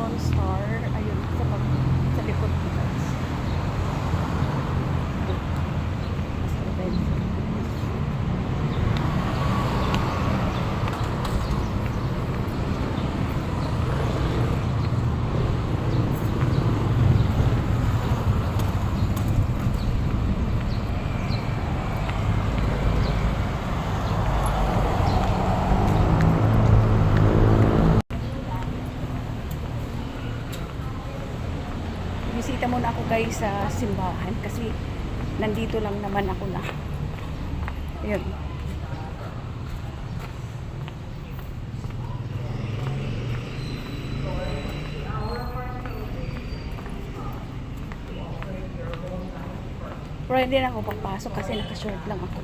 one star guys sa simbahan kasi nandito lang naman ako na. Ayun. Pero hindi na ako papasok kasi nakashort lang ako.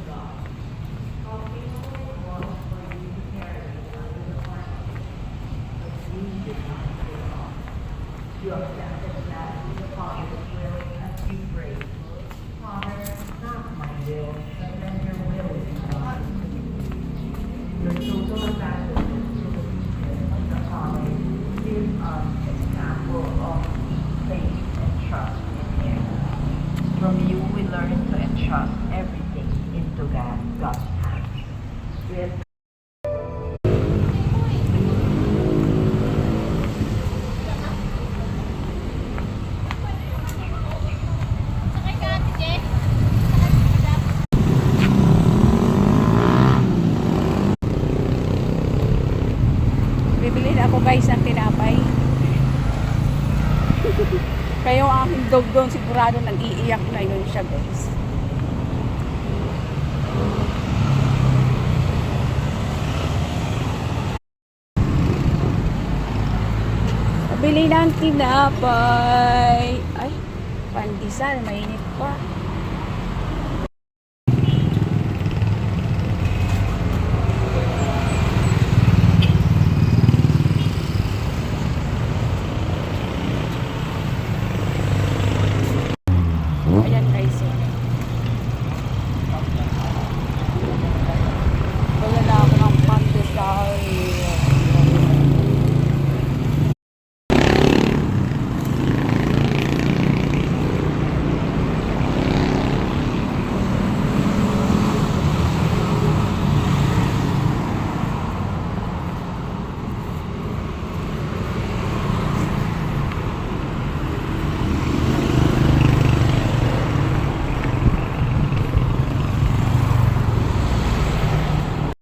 To entrust everything into God, God's hands. We have Bibili ako guys ng tinapay. Yung aking dog doon sigurado nag-iiyak na yun siya guys. Bili ng tinapay. Ay, pandesal, mainit pa.